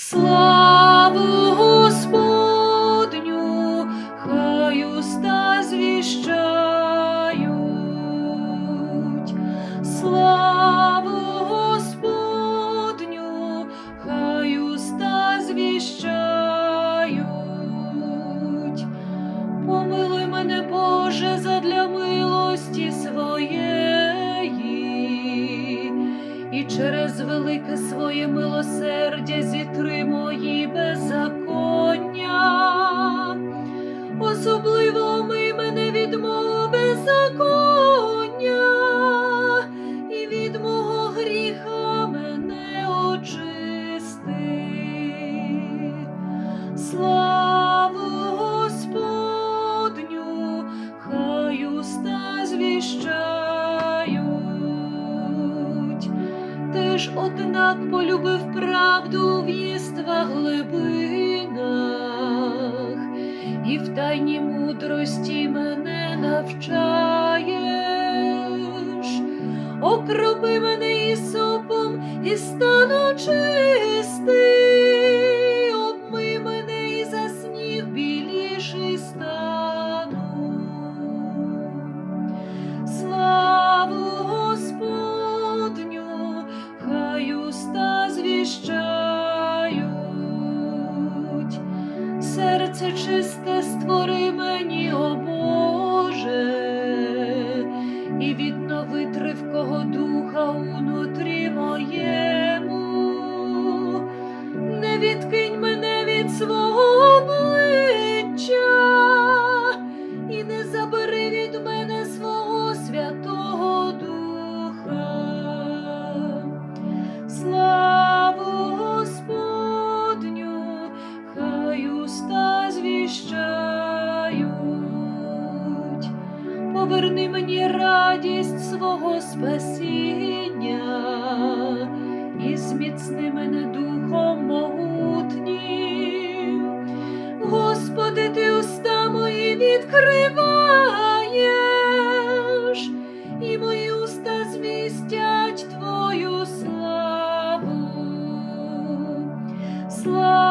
Славу Господню, хай уста звіщають. Славу Господню, хай уста звіщають. Помилуй мене, Боже, задля милості своєї, і через велике своє милосердя Особливо омий мене від мого беззаконня, і від мого гріха мене очисти. Славу Господню, хай уста звіщають. Ти ж, однак, полюбив правду в єствах і тайній мудрості мене навчаєш. Окропи мене і сопом і стану чистий, Серце чисте створи мені, о Боже, і віднови тривкого духа внутрі моєму. Не відкинь уста звіщають, поверни мені радість свого спасіння і зміцни мене духом могутнім, Господи, ти уста мої відкриваєш, і мої уста змістять Твою славу. Слава